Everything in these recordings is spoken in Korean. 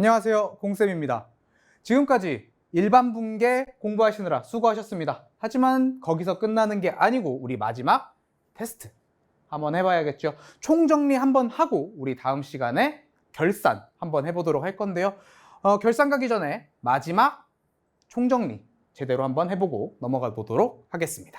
안녕하세요. 공쌤입니다. 지금까지 일반 분계 공부하시느라 수고하셨습니다. 하지만 거기서 끝나는 게 아니고 우리 마지막 테스트 한번 해봐야겠죠. 총정리 한번 하고 우리 다음 시간에 결산 한번 해보도록 할 건데요. 어, 결산 가기 전에 마지막 총정리 제대로 한번 해보고 넘어가 보도록 하겠습니다.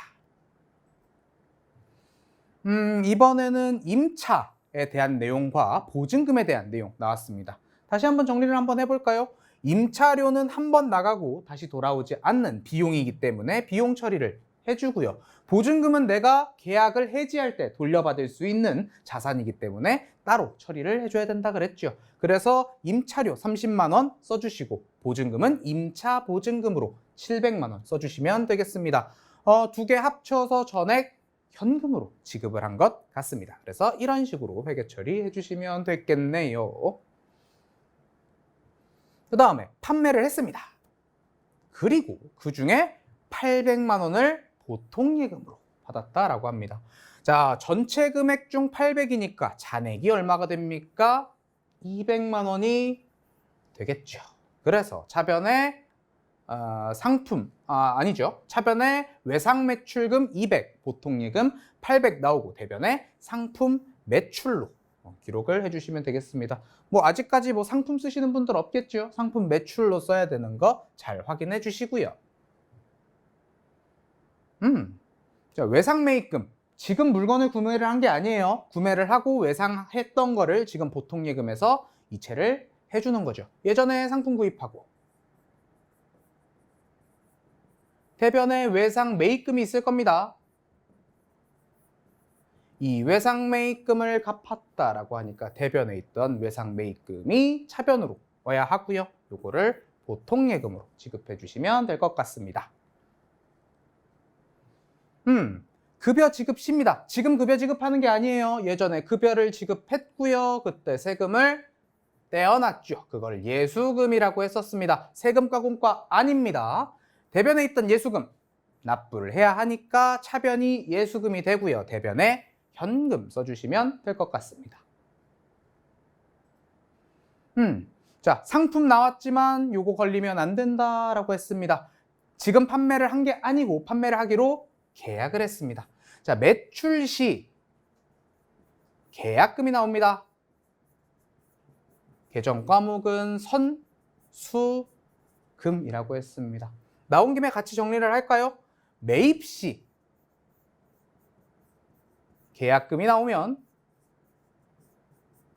음, 이번에는 임차에 대한 내용과 보증금에 대한 내용 나왔습니다. 다시 한번 정리를 한번 해볼까요? 임차료는 한 번 나가고 다시 돌아오지 않는 비용이기 때문에 비용 처리를 해주고요. 보증금은 내가 계약을 해지할 때 돌려받을 수 있는 자산이기 때문에 따로 처리를 해줘야 된다 그랬죠. 그래서 임차료 30만 원 써주시고 보증금은 임차 보증금으로 700만 원 써주시면 되겠습니다. 어, 두 개 합쳐서 전액 현금으로 지급을 한 것 같습니다. 그래서 이런 식으로 회계 처리해 주시면 되겠네요. 그 다음에 판매를 했습니다. 그리고 그 중에 800만 원을 보통 예금으로 받았다라고 합니다. 자, 전체 금액 중 800이니까 잔액이 얼마가 됩니까? 200만 원이 되겠죠. 그래서 차변에 어, 상품 아, 아니죠. 차변에 외상 매출금 200, 보통 예금 800 나오고 대변에 상품 매출로 어, 기록을 해주시면 되겠습니다. 뭐 아직까지 뭐 상품 쓰시는 분들 없겠죠. 상품 매출로 써야 되는 거 잘 확인해 주시고요. 음, 자 외상 매입금 지금 물건을 구매를 한 게 아니에요. 구매를 하고 외상했던 거를 지금 보통 예금에서 이체를 해주는 거죠. 예전에 상품 구입하고 대변에 외상 매입금이 있을 겁니다. 이 외상 매입금을 갚았다라고 하니까 대변에 있던 외상 매입금이 차변으로 와야 하고요. 요거를 보통 예금으로 지급해 주시면 될 것 같습니다. 음, 급여 지급 시입니다. 지금 급여 지급하는 게 아니에요. 예전에 급여를 지급했고요. 그때 세금을 떼어놨죠. 그걸 예수금이라고 했었습니다. 세금과 공과 아닙니다. 대변에 있던 예수금 납부를 해야 하니까 차변이 예수금이 되고요. 대변에 현금 써주시면 될 것 같습니다. 음, 자 상품 나왔지만 요거 걸리면 안 된다라고 했습니다. 지금 판매를 한 게 아니고 판매를 하기로 계약을 했습니다. 자 매출 시 계약금이 나옵니다. 계정 과목은 선 수 금이라고 했습니다. 나온 김에 같이 정리를 할까요? 매입 시 계약금이 나오면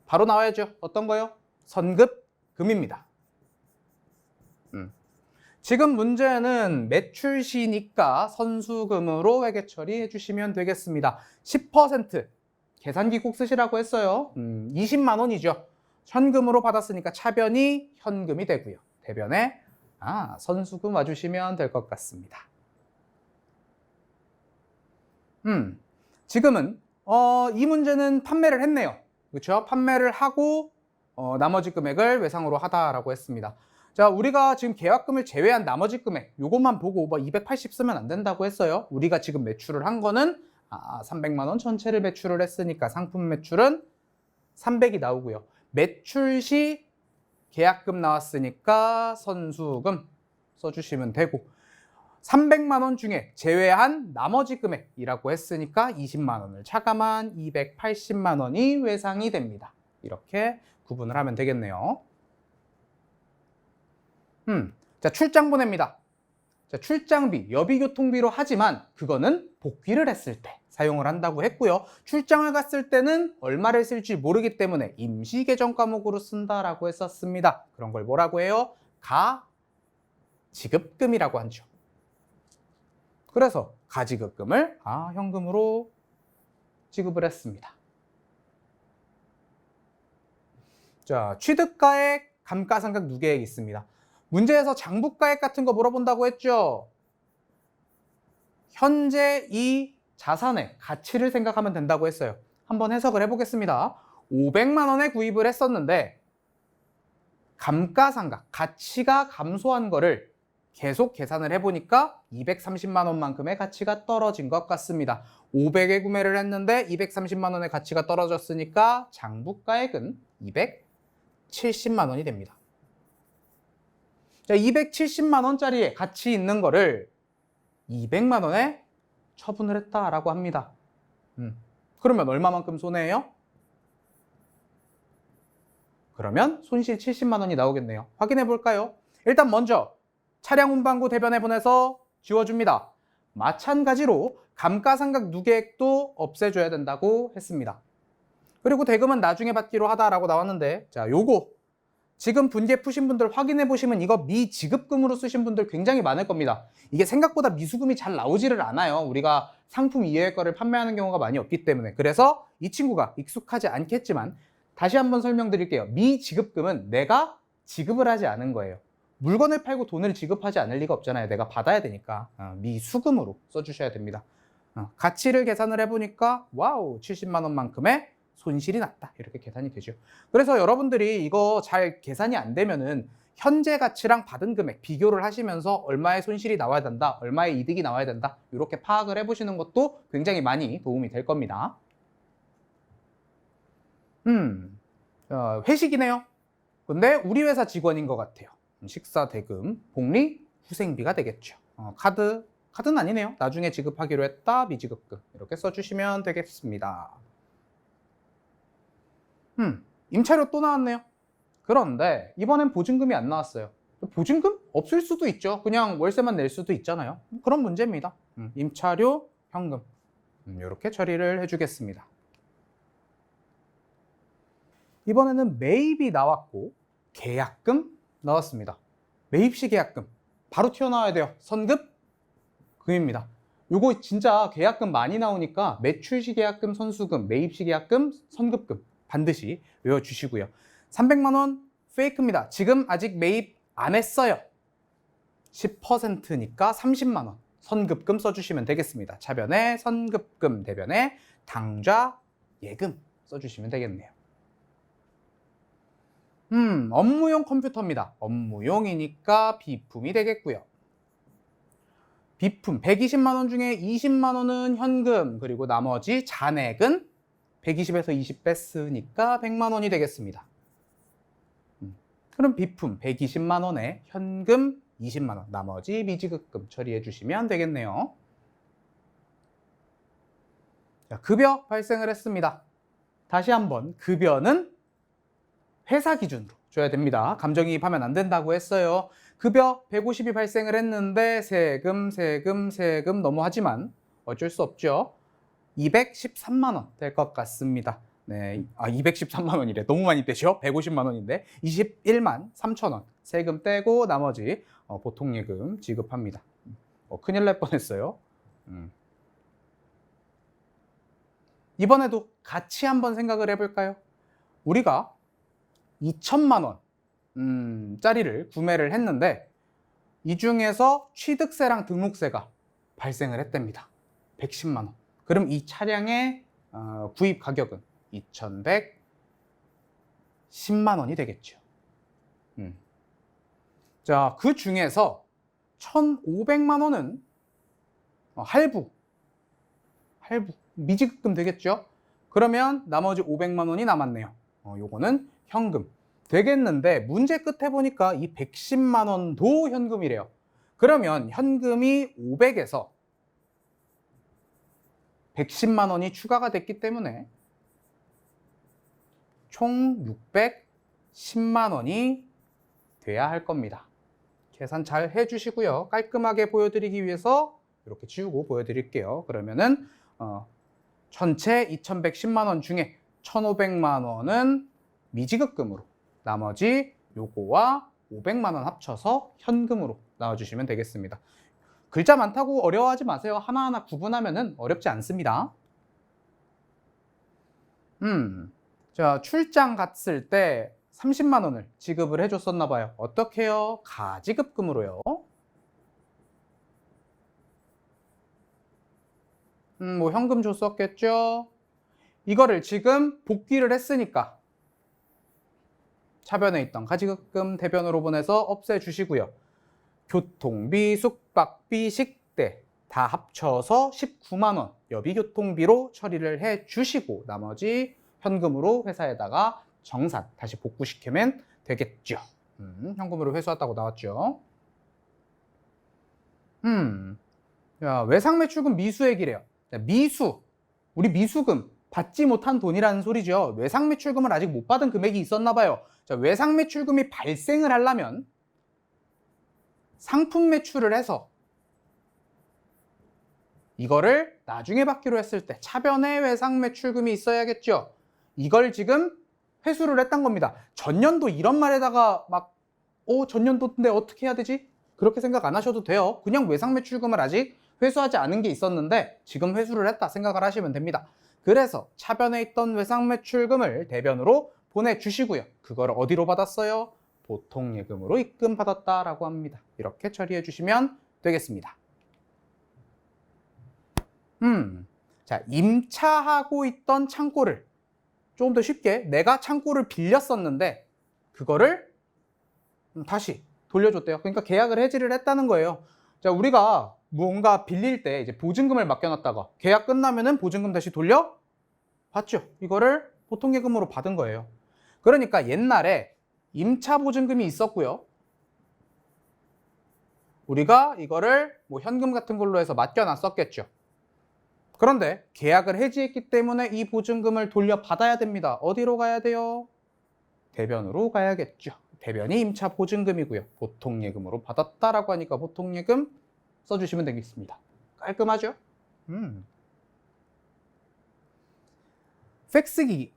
바로 나와야죠. 어떤 거요? 선급금입니다. 음. 지금 문제는 매출 시니까 선수금으로 회계 처리해 주시면 되겠습니다. 10% 계산기 꼭 쓰시라고 했어요. 음, 20만 원이죠. 현금으로 받았으니까 차변이 현금이 되고요. 대변에 아, 선수금 와주시면 될 것 같습니다. 음, 지금은 어, 이 문제는 판매를 했네요. 그렇죠? 판매를 하고 어, 나머지 금액을 외상으로 하다라고 했습니다. 자, 우리가 지금 계약금을 제외한 나머지 금액 요것만 보고 뭐 280 쓰면 안 된다고 했어요. 우리가 지금 매출을 한 거는 아, 300만 원 전체를 매출을 했으니까 상품 매출은 300이 나오고요. 매출 시 계약금 나왔으니까 선수금 써주시면 되고 300만 원 중에 제외한 나머지 금액이라고 했으니까 20만 원을 차감한 280만 원이 외상이 됩니다. 이렇게 구분을 하면 되겠네요. 음, 자 출장 보냅니다. 자, 출장비, 여비교통비로 하지만 그거는 복귀를 했을 때 사용을 한다고 했고요. 출장을 갔을 때는 얼마를 쓸지 모르기 때문에 임시 계정 과목으로 쓴다라고 했었습니다. 그런 걸 뭐라고 해요? 가 지급금이라고 하죠. 그래서 가지급금을 아, 현금으로 지급을 했습니다. 자, 취득가액, 감가상각 누계액 있습니다. 문제에서 장부가액 같은 거 물어본다고 했죠. 현재 이 자산의 가치를 생각하면 된다고 했어요. 한번 해석을 해보겠습니다. 500만 원에 구입을 했었는데 감가상각, 가치가 감소한 거를 계속 계산을 해보니까 230만 원만큼의 가치가 떨어진 것 같습니다. 500에 구매를 했는데 230만 원의 가치가 떨어졌으니까 장부가액은 270만 원이 됩니다. 자, 270만 원짜리에 가치 있는 거를 200만 원에 처분을 했다라고 합니다. 음. 그러면 얼마만큼 손해예요? 그러면 손실 70만 원이 나오겠네요. 확인해 볼까요? 일단 먼저 차량 운반구 대변에 보내서 지워줍니다. 마찬가지로 감가상각 누계액도 없애줘야 된다고 했습니다. 그리고 대금은 나중에 받기로 하다라고 나왔는데 자 요거 지금 분계 푸신 분들 확인해 보시면 이거 미지급금으로 쓰신 분들 굉장히 많을 겁니다. 이게 생각보다 미수금이 잘 나오지를 않아요. 우리가 상품 이외의 거를 판매하는 경우가 많이 없기 때문에 그래서 이 친구가 익숙하지 않겠지만 다시 한번 설명드릴게요. 미지급금은 내가 지급을 하지 않은 거예요. 물건을 팔고 돈을 지급하지 않을 리가 없잖아요. 내가 받아야 되니까 어, 미수금으로 써주셔야 됩니다. 어, 가치를 계산을 해보니까 와우 70만 원만큼의 손실이 났다 이렇게 계산이 되죠. 그래서 여러분들이 이거 잘 계산이 안 되면은 현재 가치랑 받은 금액 비교를 하시면서 얼마의 손실이 나와야 된다, 얼마의 이득이 나와야 된다 이렇게 파악을 해보시는 것도 굉장히 많이 도움이 될 겁니다. 음, 어, 회식이네요. 근데 우리 회사 직원인 것 같아요. 식사 대금, 복리, 후생비가 되겠죠. 어, 카드, 카드는 아니네요. 나중에 지급하기로 했다, 미지급금. 이렇게 써주시면 되겠습니다. 음, 임차료 또 나왔네요. 그런데 이번엔 보증금이 안 나왔어요. 보증금? 없을 수도 있죠. 그냥 월세만 낼 수도 있잖아요. 그런 문제입니다. 음, 임차료, 현금. 음, 이렇게 처리를 해주겠습니다. 이번에는 매입이 나왔고 계약금 나왔습니다. 매입시 계약금 바로 튀어나와야 돼요. 선급 금입니다. 요거 진짜 계약금 많이 나오니까 매출시 계약금, 선수금, 매입시 계약금, 선급금 반드시 외워주시고요. 300만 원 페이크입니다. 지금 아직 매입 안 했어요. 10%니까 30만 원 선급금 써주시면 되겠습니다. 차변에 선급금 대변에 당좌 예금 써주시면 되겠네요. 음, 업무용 컴퓨터입니다. 업무용이니까 비품이 되겠고요. 비품 120만 원 중에 20만 원은 현금 그리고 나머지 잔액은 120에서 20 뺐으니까 100만 원이 되겠습니다. 음, 그럼 비품 120만 원에 현금 20만 원 나머지 미지급금 처리해 주시면 되겠네요. 자, 급여 발생을 했습니다. 다시 한번 급여는 회사 기준으로 줘야 됩니다. 감정이입하면 안 된다고 했어요. 급여 150이 발생을 했는데 세금, 세금, 세금 너무 하지만 어쩔 수 없죠. 213만 원 될 것 같습니다. 네, 아 213만 원이래. 너무 많이 떼죠? 150만 원인데 21만 3천 원 세금 떼고 나머지 어, 보통 예금 지급합니다. 어, 큰일 날 뻔했어요. 음. 이번에도 같이 한번 생각을 해볼까요? 우리가 2천만 원 음, 짜리를 구매를 했는데 이 중에서 취득세랑 등록세가 발생을 했답니다. 110만 원. 그럼 이 차량의 어, 구입 가격은 2,110만 원이 되겠죠. 음. 자, 그 중에서 1,500만 원은 어, 할부, 할부, 미지급금 되겠죠? 그러면 나머지 500만 원이 남았네요. 어, 요거는 현금. 되겠는데 문제 끝에 보니까 이 110만 원도 현금이래요. 그러면 현금이 500에서 110만 원이 추가가 됐기 때문에 총 610만 원이 돼야 할 겁니다. 계산 잘 해주시고요. 깔끔하게 보여드리기 위해서 이렇게 지우고 보여드릴게요. 그러면은 어, 전체 2,110만 원 중에 1,500만 원은 미지급금으로 나머지 요거와 500만 원 합쳐서 현금으로 나와주시면 되겠습니다. 글자 많다고 어려워하지 마세요. 하나하나 구분하면 어렵지 않습니다. 음, 자 출장 갔을 때 30만 원을 지급을 해줬었나 봐요. 어떻게 해요? 가지급금으로요. 음, 뭐 현금 줬었겠죠? 이거를 지금 복귀를 했으니까 차변에 있던 가지급금 대변으로 보내서 없애주시고요. 교통비, 숙박비, 식대 다 합쳐서 19만 원 여비교통비로 처리를 해 주시고 나머지 현금으로 회사에다가 정산 다시 복구시키면 되겠죠. 음, 현금으로 회수했다고 나왔죠. 음, 야, 외상 매출금 미수액이래요. 자, 미수, 우리 미수금 받지 못한 돈이라는 소리죠. 외상 매출금을 아직 못 받은 금액이 있었나 봐요. 자, 외상 매출금이 발생을 하려면 상품 매출을 해서 이거를 나중에 받기로 했을 때 차변에 외상 매출금이 있어야겠죠. 이걸 지금 회수를 했던 겁니다. 전년도 이런 말에다가 막, 어, 전년도인데 어떻게 해야 되지? 그렇게 생각 안 하셔도 돼요. 그냥 외상 매출금을 아직 회수하지 않은 게 있었는데 지금 회수를 했다 생각을 하시면 됩니다. 그래서 차변에 있던 외상 매출금을 대변으로 보내주시고요. 그걸 어디로 받았어요? 보통 예금으로 입금 받았다라고 합니다. 이렇게 처리해 주시면 되겠습니다. 음, 자 임차하고 있던 창고를 조금 더 쉽게 내가 창고를 빌렸었는데 그거를 음, 다시 돌려줬대요. 그러니까 계약을 해지를 했다는 거예요. 자 우리가 무언가 빌릴 때 이제 보증금을 맡겨놨다가 계약 끝나면은 보증금 다시 돌려 받죠. 이거를 보통 예금으로 받은 거예요. 그러니까 옛날에 임차 보증금이 있었고요. 우리가 이거를 뭐 현금 같은 걸로 해서 맡겨놨었겠죠. 그런데 계약을 해지했기 때문에 이 보증금을 돌려받아야 됩니다. 어디로 가야 돼요? 대변으로 가야겠죠. 대변이 임차 보증금이고요. 보통 예금으로 받았다라고 하니까 보통 예금 써주시면 되겠습니다. 깔끔하죠? 음. 팩스기기,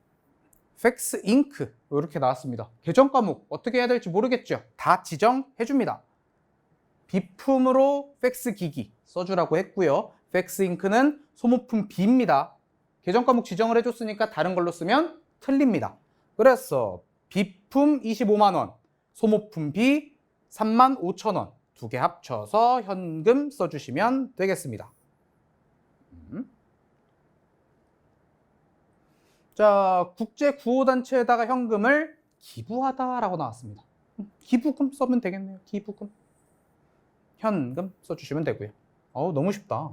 팩스 잉크 이렇게 나왔습니다. 계정 과목 어떻게 해야 될지 모르겠죠. 다 지정해 줍니다. 비품으로 팩스 기기 써주라고 했고요. 팩스 잉크는 소모품 B입니다. 계정 과목 지정을 해줬으니까 다른 걸로 쓰면 틀립니다. 그래서 비품 25만 원, 소모품 B 3만 5천 원 두 개 합쳐서 현금 써주시면 되겠습니다. 음. 자, 국제 구호단체에다가 현금을 기부하다라고 나왔습니다. 음, 기부금 써면 되겠네요. 기부금. 현금 써주시면 되고요. 어우, 너무 쉽다.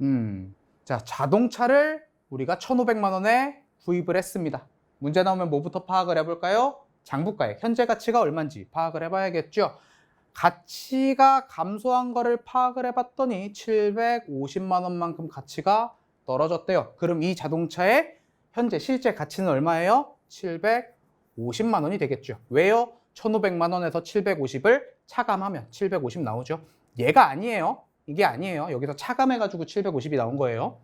음, 자, 자동차를 우리가 1,500만 원에 구입을 했습니다. 문제 나오면 뭐부터 파악을 해볼까요? 장부가액, 현재 가치가 얼마인지 파악을 해봐야겠죠. 가치가 감소한 거를 파악을 해봤더니 750만 원만큼 가치가 떨어졌대요. 그럼 이 자동차의 현재 실제 가치는 얼마예요? 750만 원이 되겠죠. 왜요? 1,500만 원에서 750을 차감하면 750 나오죠. 얘가 아니에요. 이게 아니에요. 여기서 차감해가지고 750이 나온 거예요.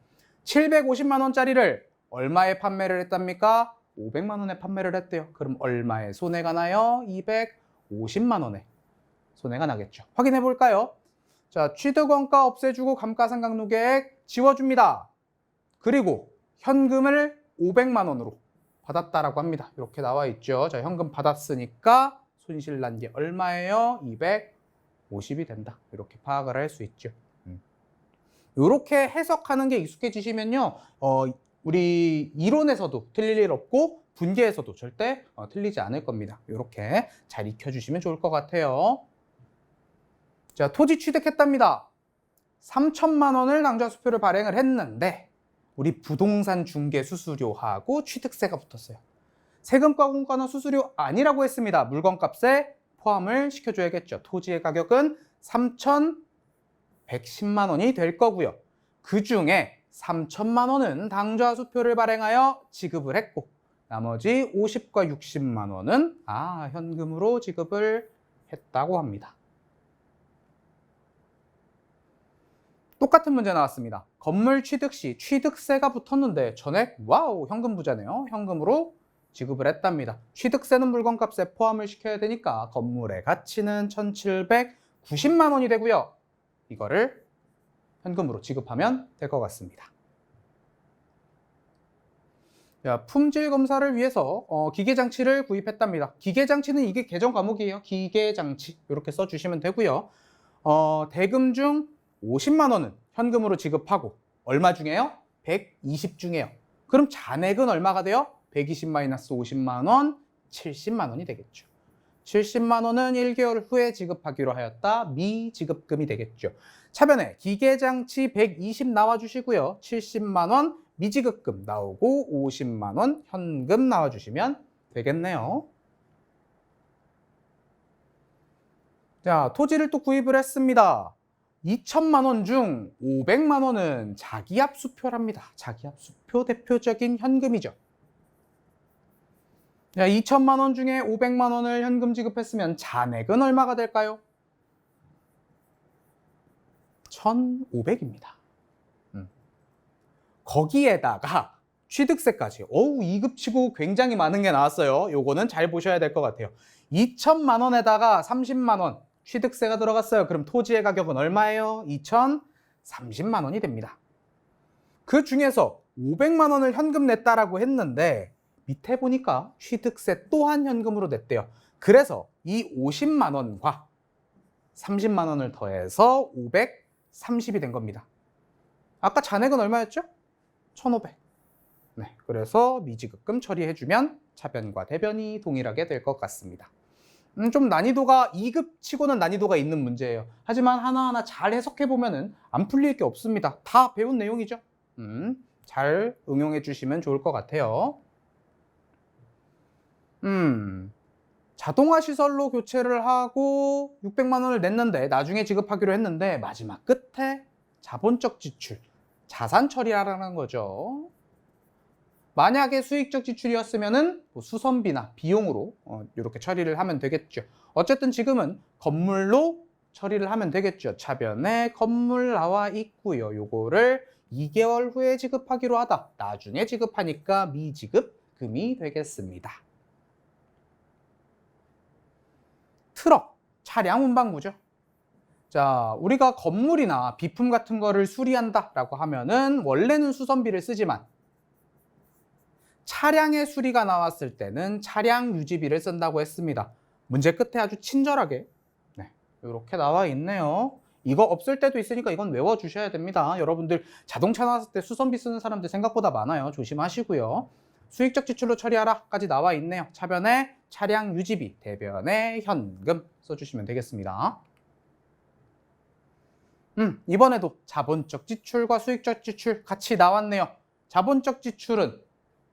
750만 원짜리를 얼마에 판매를 했답니까? 500만 원에 판매를 했대요. 그럼 얼마에 손해가 나요? 250만 원에 손해가 나겠죠. 확인해 볼까요? 자, 취득원가 없애주고 감가상각노계액 지워줍니다. 그리고 현금을 500만 원으로 받았다라고 합니다. 이렇게 나와 있죠. 자, 현금 받았으니까 손실 난 게 얼마예요? 250이 된다. 이렇게 파악을 할 수 있죠. 이렇게 해석하는 게 익숙해지시면요. 어, 우리 이론에서도 틀릴 일 없고 분계에서도 절대 어, 틀리지 않을 겁니다. 이렇게 잘 익혀주시면 좋을 것 같아요. 자, 토지 취득했답니다. 3천만 원을 낭자수표를 발행을 했는데 우리 부동산 중개 수수료하고 취득세가 붙었어요. 세금과 공과는 수수료 아니라고 했습니다. 물건값에 포함을 시켜줘야겠죠. 토지의 가격은 3,110만 원이 될 거고요. 그 중에 3천만 원은 당좌 수표를 발행하여 지급을 했고 나머지 50과 60만 원은 아 현금으로 지급을 했다고 합니다. 똑같은 문제 나왔습니다. 건물 취득 시 취득세가 붙었는데 전액 와우 현금 부자네요. 현금으로 지급을 했답니다. 취득세는 물건값에 포함을 시켜야 되니까 건물의 가치는 1,790만 원이 되고요. 이거를 현금으로 지급하면 될 것 같습니다. 자, 품질 검사를 위해서 어, 기계 장치를 구입했답니다. 기계 장치는 이게 계정 과목이에요. 기계 장치 이렇게 써주시면 되고요. 어, 대금 중 50만 원은 현금으로 지급하고 얼마 중에요? 120 중에요. 그럼 잔액은 얼마가 돼요? 120 마이너스 50만 원, 70만 원이 되겠죠. 70만 원은 1개월 후에 지급하기로 하였다. 미지급금이 되겠죠. 차변에 기계장치 120 나와주시고요. 70만 원 미지급금 나오고 50만 원 현금 나와주시면 되겠네요. 자, 토지를 또 구입을 했습니다. 2천만 원 중 500만 원은 자기압수표랍니다. 자기압수표 대표적인 현금이죠. 자, 2천만 원 중에 500만 원을 현금 지급했으면 잔액은 얼마가 될까요? 1,500입니다. 음. 거기에다가 취득세까지. 어우, 2급치고 굉장히 많은 게 나왔어요. 요거는 잘 보셔야 될 것 같아요. 2천만 원에다가 30만 원 취득세가 들어갔어요. 그럼 토지의 가격은 얼마예요? 2,030만 원이 됩니다. 그 중에서 500만 원을 현금 냈다라고 했는데 밑에 보니까 취득세 또한 현금으로 냈대요. 그래서 이 50만 원과 30만 원을 더해서 530이 된 겁니다. 아까 잔액은 얼마였죠? 1,500. 네, 그래서 미지급금 처리해주면 차변과 대변이 동일하게 될 것 같습니다. 음, 좀 난이도가 2급 치고는 난이도가 있는 문제예요. 하지만 하나하나 잘 해석해보면은 안 풀릴 게 없습니다. 다 배운 내용이죠. 음, 잘 응용해 주시면 좋을 것 같아요. 음, 자동화 시설로 교체를 하고 600만 원을 냈는데 나중에 지급하기로 했는데 마지막 끝에 자본적 지출, 자산 처리하라는 거죠. 만약에 수익적 지출이었으면은 뭐 수선비나 비용으로 어, 이렇게 처리를 하면 되겠죠. 어쨌든 지금은 건물로 처리를 하면 되겠죠. 차변에 건물 나와 있고요. 요거를 2개월 후에 지급하기로 하다. 나중에 지급하니까 미지급금이 되겠습니다. 트럭, 차량 운반구죠. 자, 우리가 건물이나 비품 같은 거를 수리한다라고 하면은 원래는 수선비를 쓰지만 차량의 수리가 나왔을 때는 차량 유지비를 쓴다고 했습니다. 문제 끝에 아주 친절하게 네, 이렇게 나와 있네요. 이거 없을 때도 있으니까 이건 외워주셔야 됩니다. 여러분들 자동차 나왔을 때 수선비 쓰는 사람들 생각보다 많아요. 조심하시고요. 수익적 지출로 처리하라까지 나와 있네요. 차변에 차량 유지비, 대변에 현금 써주시면 되겠습니다. 음, 이번에도 자본적 지출과 수익적 지출 같이 나왔네요. 자본적 지출은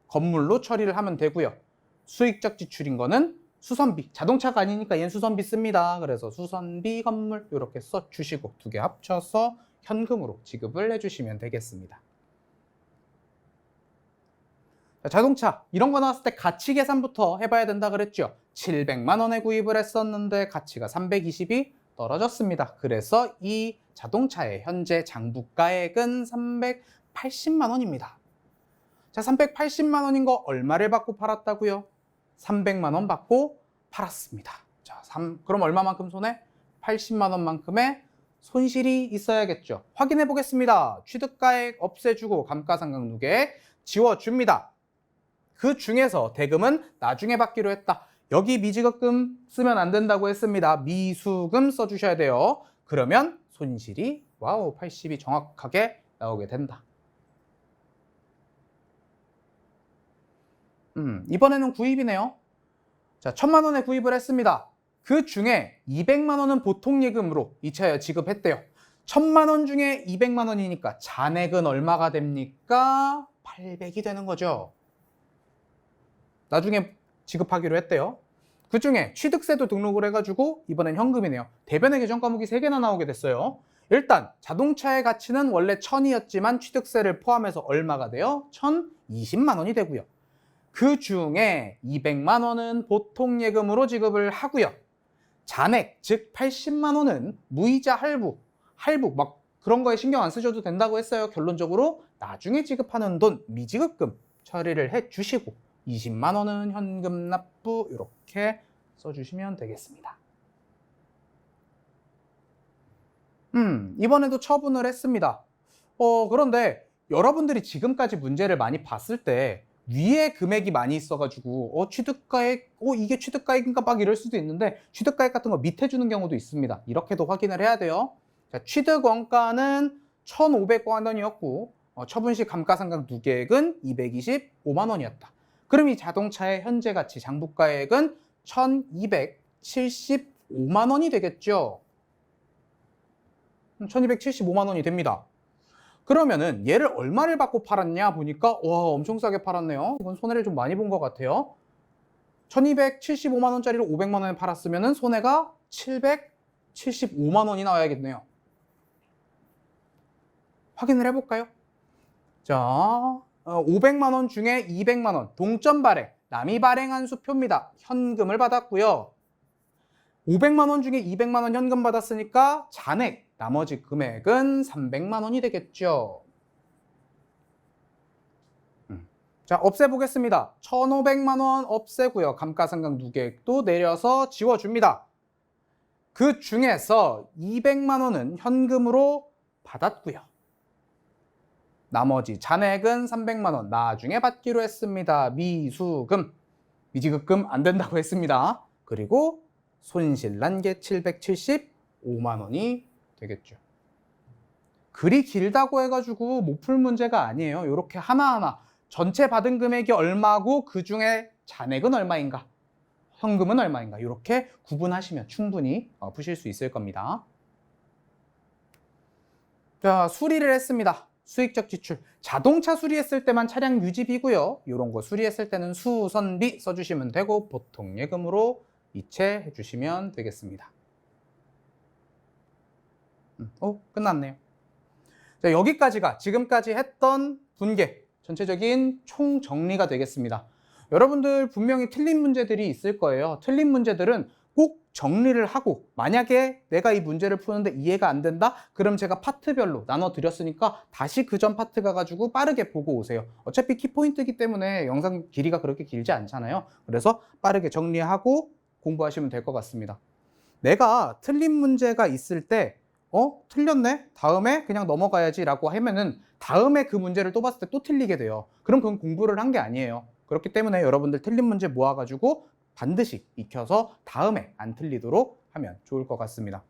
건물로 처리를 하면 되고요. 수익적 지출인 거는 수선비, 자동차가 아니니까 얘는 수선비 씁니다. 그래서 수선비 건물 이렇게 써주시고 두 개 합쳐서 현금으로 지급을 해주시면 되겠습니다. 자, 자동차 이런 거 나왔을 때 가치 계산부터 해봐야 된다 그랬죠. 700만 원에 구입을 했었는데 가치가 320이 떨어졌습니다. 그래서 이 자동차의 현재 장부가액은 380만 원입니다. 자, 380만 원인 거 얼마를 받고 팔았다고요? 300만 원 받고 팔았습니다. 자, 3, 그럼 얼마만큼 손해? 80만 원만큼의 손실이 있어야겠죠. 확인해 보겠습니다. 취득가액 없애주고 감가상각 누계 지워줍니다. 그 중에서 대금은 나중에 받기로 했다. 여기 미지급금 쓰면 안 된다고 했습니다. 미수금 써주셔야 돼요. 그러면 손실이 와우 80이 정확하게 나오게 된다. 음, 이번에는 구입이네요. 자, 천만 원에 구입을 했습니다. 그 중에 200만 원은 보통 예금으로 이 차에 지급했대요. 천만 원 중에 200만 원이니까 잔액은 얼마가 됩니까? 800이 되는 거죠. 나중에 지급하기로 했대요. 그 중에 취득세도 등록을 해가지고 이번엔 현금이네요. 대변의 계정 과목이 3개나 나오게 됐어요. 일단 자동차의 가치는 원래 1000이었지만 취득세를 포함해서 얼마가 돼요? 1020만 원이 되고요. 그 중에 200만 원은 보통 예금으로 지급을 하고요. 잔액, 즉 80만 원은 무이자 할부, 할부 막 그런 거에 신경 안 쓰셔도 된다고 했어요. 결론적으로 나중에 지급하는 돈 미지급금 처리를 해 주시고 20만 원은 현금 납부 이렇게 써주시면 되겠습니다. 음, 이번에도 처분을 했습니다. 어, 그런데 여러분들이 지금까지 문제를 많이 봤을 때 위에 금액이 많이 있어가지고 어 취득가액 어 이게 취득가액인가 막 이럴 수도 있는데 취득가액 같은 거 밑에 주는 경우도 있습니다. 이렇게도 확인을 해야 돼요. 자, 취득 원가는 1,500만 원이었고 어, 처분 시 감가상각 누계액은 225만 원이었다. 그럼 이 자동차의 현재 가치 장부가액은 1,275만 원이 되겠죠. 1,275만 원이 됩니다. 그러면은 얘를 얼마를 받고 팔았냐 보니까 와 엄청 싸게 팔았네요. 이건 손해를 좀 많이 본 것 같아요. 1275만 원짜리를 500만 원에 팔았으면 손해가 775만 원이 나와야겠네요. 확인을 해볼까요? 자, 어, 500만 원 중에 200만 원 동점 발행, 남이 발행한 수표입니다. 현금을 받았고요. 500만 원 중에 200만 원 현금 받았으니까 잔액, 나머지 금액은 300만 원이 되겠죠. 음. 자, 없애보겠습니다. 1,500만 원 없애고요. 감가상각 누계액도 내려서 지워줍니다. 그 중에서 200만 원은 현금으로 받았고요. 나머지 잔액은 300만 원 나중에 받기로 했습니다. 미수금, 미지급금 안 된다고 했습니다. 그리고 손실 난게 775만 원이 되겠죠. 글이 길다고 해가지고 못 풀 문제가 아니에요. 이렇게 하나하나 전체 받은 금액이 얼마고 그 중에 잔액은 얼마인가, 현금은 얼마인가 이렇게 구분하시면 충분히 어, 푸실 수 있을 겁니다. 자, 수리를 했습니다. 수익적 지출. 자동차 수리했을 때만 차량 유지비고요. 이런 거 수리했을 때는 수선비 써주시면 되고 보통 예금으로 이체해 주시면 되겠습니다. 음, 어, 끝났네요. 자, 여기까지가 지금까지 했던 분계, 전체적인 총 정리가 되겠습니다. 여러분들 분명히 틀린 문제들이 있을 거예요. 틀린 문제들은 꼭 정리를 하고 만약에 내가 이 문제를 푸는데 이해가 안 된다? 그럼 제가 파트별로 나눠 드렸으니까 다시 그 전 파트 가가지고 빠르게 보고 오세요. 어차피 키포인트이기 때문에 영상 길이가 그렇게 길지 않잖아요. 그래서 빠르게 정리하고 공부하시면 될 것 같습니다. 내가 틀린 문제가 있을 때 어? 틀렸네? 다음에 그냥 넘어가야지 라고 하면은 다음에 그 문제를 또 봤을 때 또 틀리게 돼요. 그럼 그건 공부를 한 게 아니에요. 그렇기 때문에 여러분들 틀린 문제 모아가지고 반드시 익혀서 다음에 안 틀리도록 하면 좋을 것 같습니다.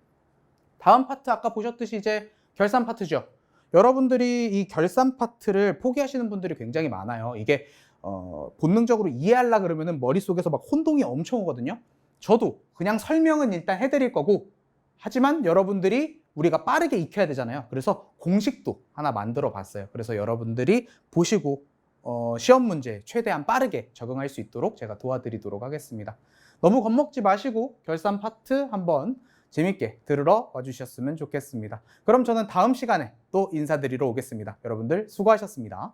다음 파트 아까 보셨듯이 이제 결산 파트죠. 여러분들이 이 결산 파트를 포기하시는 분들이 굉장히 많아요. 이게 어, 본능적으로 이해하려 그러면은 머릿속에서 막 혼동이 엄청 오거든요. 저도 그냥 설명은 일단 해드릴 거고 하지만 여러분들이 우리가 빠르게 익혀야 되잖아요. 그래서 공식도 하나 만들어 봤어요. 그래서 여러분들이 보시고 어, 시험 문제 최대한 빠르게 적응할 수 있도록 제가 도와드리도록 하겠습니다. 너무 겁먹지 마시고 결산 파트 한번 재밌게 들으러 와주셨으면 좋겠습니다. 그럼 저는 다음 시간에 또 인사드리러 오겠습니다. 여러분들 수고하셨습니다.